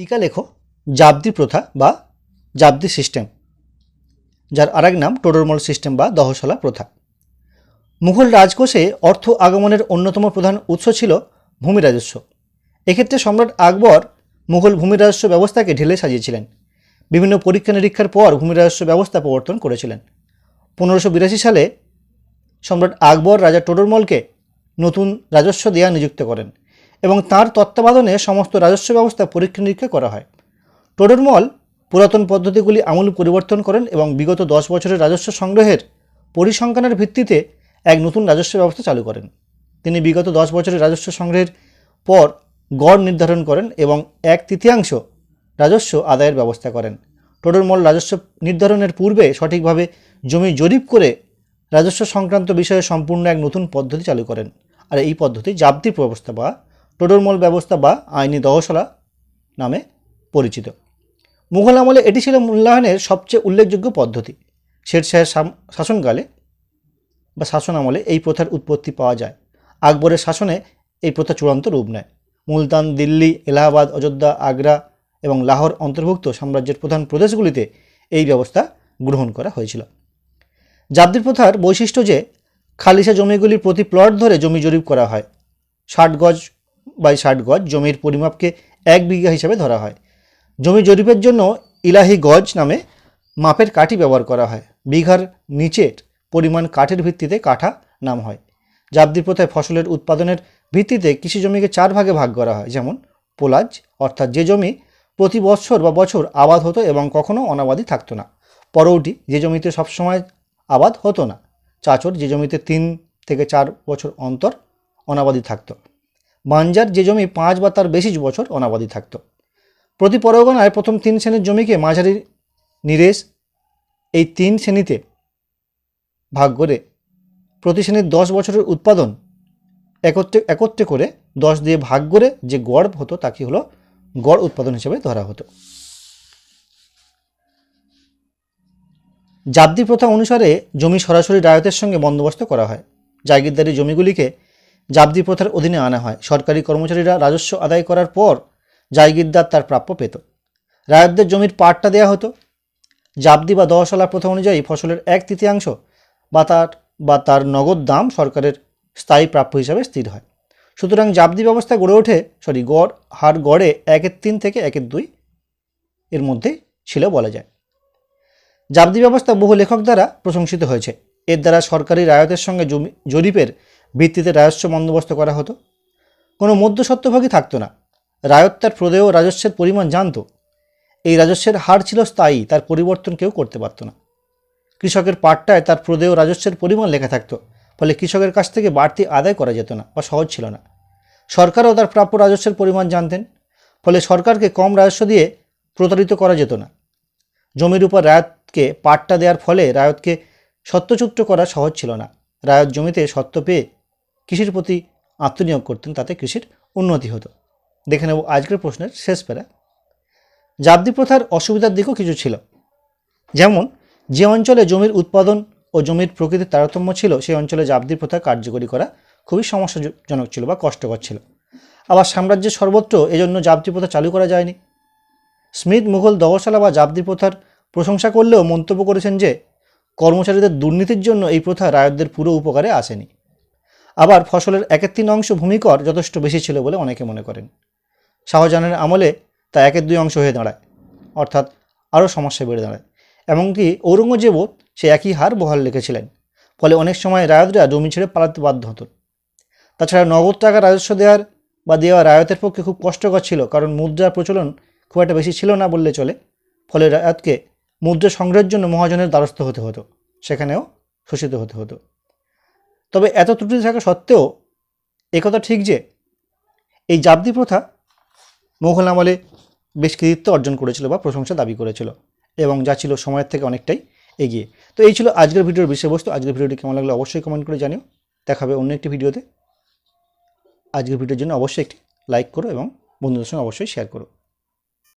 টিকা লেখো, জাবদি প্রথা বা জাবদি সিস্টেম যার আরেক নাম টোডরমল সিস্টেম বা দহশলা প্রথা। মুঘল রাজকোষে অর্থ আগমনের অন্যতম প্রধান উৎস ছিল ভূমি রাজস্ব। এক্ষেত্রে সম্রাট আকবর মুঘল ভূমি রাজস্ব ব্যবস্থাকে ঢেলে সাজিয়েছিলেন। বিভিন্ন পরীক্ষা নিরীক্ষার পর ভূমি রাজস্ব ব্যবস্থা প্রবর্তন করেছিলেন। পনেরোশো বিরাশি সালে সম্রাট আকবর রাজা টোডরমলকে নতুন রাজস্ব দেয়া নিযুক্ত করেন। এবং তার তত্ত্বাবধানে সমস্ত রাজস্ব ব্যবস্থা পরীক্ষা নিরীক্ষা করা হয়। টোডরমল পুরাতন পদ্ধতিগুলি আমূল পরিবর্তন করেন এবং বিগত দশ বছরের রাজস্ব সংগ্রহের পরিসংখ্যানের ভিত্তিতে এক নতুন রাজস্ব ব্যবস্থা চালু করেন। তিনি বিগত দশ বছরের রাজস্ব সংগ্রহের পর গড় নির্ধারণ করেন এবং এক তৃতীয়াংশ রাজস্ব আদায়ের ব্যবস্থা করেন। টোডরমল রাজস্ব নির্ধারণের পূর্বে সঠিকভাবে জমি জরিপ করে রাজস্ব সংক্রান্ত বিষয়ে সম্পূর্ণ এক নতুন পদ্ধতি চালু করেন। আর এই পদ্ধতি জাবদি ব্যবস্থা বা টোডরমল ব্যবস্থা বা আইনি দহশলা নামে পরিচিত। মুঘল আমলে এটি ছিল মূল্যায়নের সবচেয়ে উল্লেখযোগ্য পদ্ধতি। শের শাহের শাসনকালে বা শাসন আমলে এই প্রথার উৎপত্তি পাওয়া যায়। আকবরের শাসনে এই প্রথা চূড়ান্ত রূপ নেয়। মুলতান, দিল্লি, এলাহাবাদ, অযোধ্যা, আগ্রা এবং লাহোর অন্তর্ভুক্ত সাম্রাজ্যের প্রধান প্রদেশগুলিতে এই ব্যবস্থা গ্রহণ করা হয়েছিল। জাবদির প্রথার বৈশিষ্ট্য যে খালিসা জমিগুলির প্রতি প্লট ধরে জমি জরিপ করা হয়। ষাট গজ বাই ষাট গজ, জমির পরিমাপকে এক বিঘা হিসাবে ধরা হয়। জমি জরিপের জন্য ইলাহি গজ নামে মাপের কাঠি ব্যবহার করা হয়। বিঘার নিচের পরিমাণ কাঠের ভিত্তিতে কাঠা নাম হয়। জাবদি প্রথায় ফসলের উৎপাদনের ভিত্তিতে কৃষি জমিকে চার ভাগে ভাগ করা হয়, যেমন পোলাজ, অর্থাৎ যে জমি প্রতি বছর বা বছর আবাদ হতো এবং কখনো অনাবাদি থাকতো না। পরৌটি যে জমিতে সবসময় আবাদ হতো না, চাচর যে জমিতে তিন থেকে চার বছর অন্তর অনাবাদি থাকতো। বাঞ্জার যে জমি পাঁচ বা তার বেশি বছর অনাবাদি থাকত। প্রতি পরগনায় প্রথম তিন শ্রেণির জমিকে মাঝারি নিরেশ এই তিন শ্রেণীতে ভাগ করে প্রতি শ্রেণির দশ বছরের উৎপাদন একত্রে একত্রে করে দশ দিয়ে ভাগ করে যে গড় হতো তাকে হলো গড় উৎপাদন হিসেবে ধরা হতো। জাবদি প্রথা অনুসারে জমি সরাসরি রায়তের সঙ্গে বন্দোবস্ত করা হয়। জাগিরদারি জমিগুলিকে জাবদি প্রথার অধীনে আনা হয়। সরকারি কর্মচারীরা রাজস্ব আদায় করার পর জায়গিরদার তার প্রাপ্য পেত। রায়তদের জমির পাটটা দেওয়া হতো। জাবদি বা দশলা প্রথা অনুযায়ী ফসলের এক তৃতীয়াংশ বা তার বা তার নগদ দাম সরকারের স্থায়ী প্রাপ্য হিসাবে স্থির হয়। সুতরাং জাবদি ব্যবস্থা গড়ে ওঠে, সরি, গড়, হার গড়ে একের তিন থেকে একের দুই এর মধ্যে ছিল বলা যায়। জাবদি ব্যবস্থা বহু লেখক দ্বারা প্রশংসিত হয়েছে। এর দ্বারা সরকারি রায়তের সঙ্গে জমি, জরিপের ভিত্তিতে রাজস্ব বন্দোবস্ত করা হতো। কোনো মধ্যস্বত্বভাগী থাকতো না। রায়ত তার প্রদেয় রাজস্বের পরিমাণ জানতো। এই রাজস্বের হার ছিল স্থায়ী, তার পরিবর্তন কেউ করতে পারতো না। কৃষকের পাট্টায় তার প্রদেয় রাজস্বের পরিমাণ লেখা থাকতো, ফলে কৃষকের কাছ থেকে বাড়তি আদায় করা যেত না বা সহজ ছিল না। সরকারও তার প্রাপ্য রাজস্বের পরিমাণ জানতেন, ফলে সরকারকে কম রাজস্ব দিয়ে প্রতারিত করা যেত না। জমির উপর রায়তকে পাট্টা দেওয়ার ফলে রায়তকে সত্যচ্যুত করা সহজ ছিল না। রায়ত জমিতে সত্ত্ব পেয়ে কৃষির প্রতি আত্মনিয়োগ করতেন, তাতে কৃষির উন্নতি হতো। দেখে নেব আজকের প্রশ্নের শেষ প্যারা। জাবদি প্রথার অসুবিধার দিকও কিছু ছিল। যেমন, যে অঞ্চলে জমির উৎপাদন ও জমির প্রকৃতির তারতম্য ছিল, সেই অঞ্চলে জাবদি প্রথা কার্যকরী করা খুবই সমস্যাজনক ছিল বা কষ্টকর ছিল। আবার সাম্রাজ্যের সর্বত্র এজন্য জাবদি প্রথা চালু করা যায়নি। স্মিথ মুঘল দবশালা বা জাবদি প্রথার প্রশংসা করলেও মন্তব্য করেছেন যে, কর্মচারীদের দুর্নীতির জন্য এই প্রথা রায়তদের পুরো উপকারে আসেনি। আবার ফসলের একের তিন অংশ ভূমিকর যথেষ্ট বেশি ছিল বলে অনেকে মনে করেন। শাহজাহানের আমলে তা একের দুই অংশ হয়ে দাঁড়ায়, অর্থাৎ আরও সমস্যা বেড়ে দাঁড়ায়। এমনকি ঔরঙ্গজেবও সে একই হার বহাল রেখেছিলেন, ফলে অনেক সময় রায়তরা জমি ছেড়ে পালাতে বাধ্য হতো। তাছাড়া নগদ টাকা রাজস্ব দেওয়ার বা দেওয়া রায়তের পক্ষে খুব কষ্টকর ছিল, কারণ মুদ্রার প্রচলন খুব একটা বেশি ছিল না বললে চলে, ফলে রায়তকে মুদ্রা সংগ্রহের জন্য মহাজনের দ্বারস্থ হতে হতো, সেখানেও শোষিত হতে হতো। তবে এত ত্রুটি থাকা সত্ত্বেও একথা ঠিক যে এই জাবদি প্রথা মোঘল আমলে বেশ কৃতিত্ব অর্জন করেছিল বা প্রশংসা দাবি করেছিল এবং যা ছিল সময়ের থেকে অনেকটাই এগিয়ে। তো এই ছিল আজকের ভিডিওর বিষয়বস্তু। আজকের ভিডিওটি কেমন লাগল অবশ্যই কমেন্ট করে জানিও। দেখাবে অন্য একটি ভিডিওতে। আজকের ভিডিওর জন্য অবশ্যই একটি লাইক করো এবং বন্ধুদের সঙ্গে অবশ্যই শেয়ার করো।